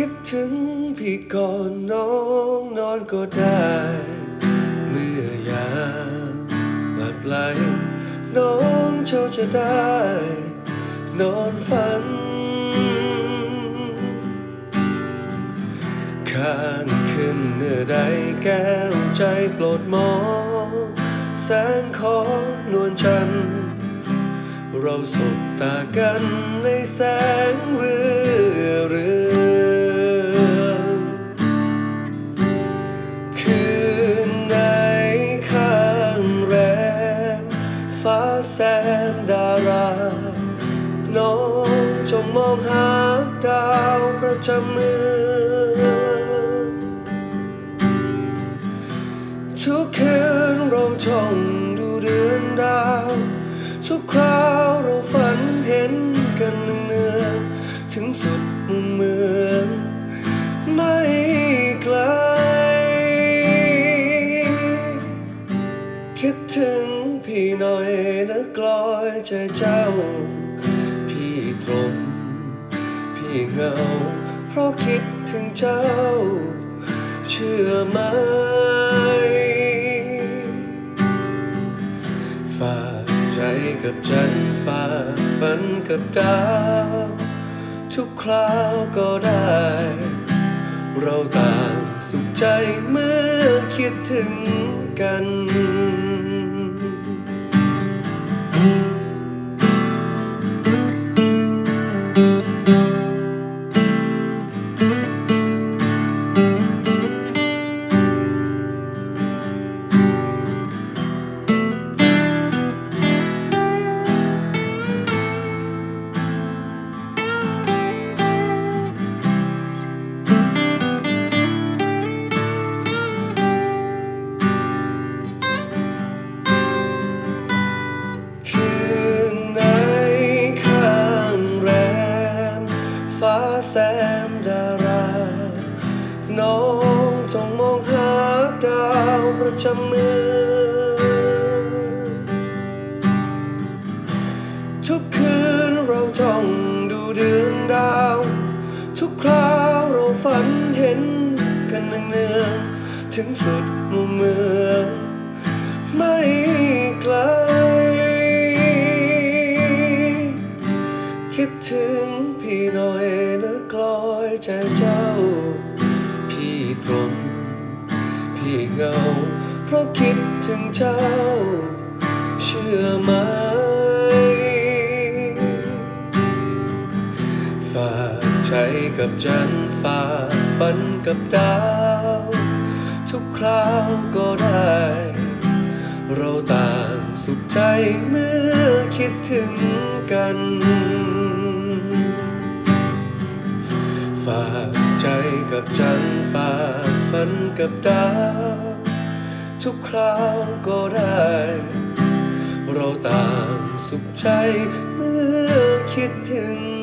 คิดถึงพี่ก่อนน้องนอนก็ได้ เมื่อยาหลับไหลน้องเจ้าจะได้ นอนฝัน ข้างขึ้นเมื่อใดแก้วใจโปรดมองแสงของนวลจันทร์เราสบตากันในแสงเรือเรือ องหาดาวประจำเมืองทุกคืนเราจ้องดูเดือนดาว ทุกคราว เหงา เพราะคิดถึงเจ้า เชื่อไหม ฝากใจกับฉันฝากฝันกับดาว ทุกคราวก็ได้ เราต่างสุขใจเมื่อคิดถึงกันคืาวประจำเมือทุกคืนเราจ้องดูเดือนดาว ทุกคราวเราฝันเห็นกันเนืองๆถึงสุดมุมเมืองไม่ไกล คิดถึงพี่หน่อยนะกลอยใจเจ้า พี่ตรงพี่เงา เพราะคิดถึงเจ้า เชื่อไหม ฝากใจกับจันฝากฝันกับดาว ทุกคราวก็ได้ เราต่างสุขใจเมื่อคิดถึงกันฝากใจกับจันฝากฝันกับดาว ทุกคราวก็ได้ เราต่างสุขใจเมื่อคิดถึง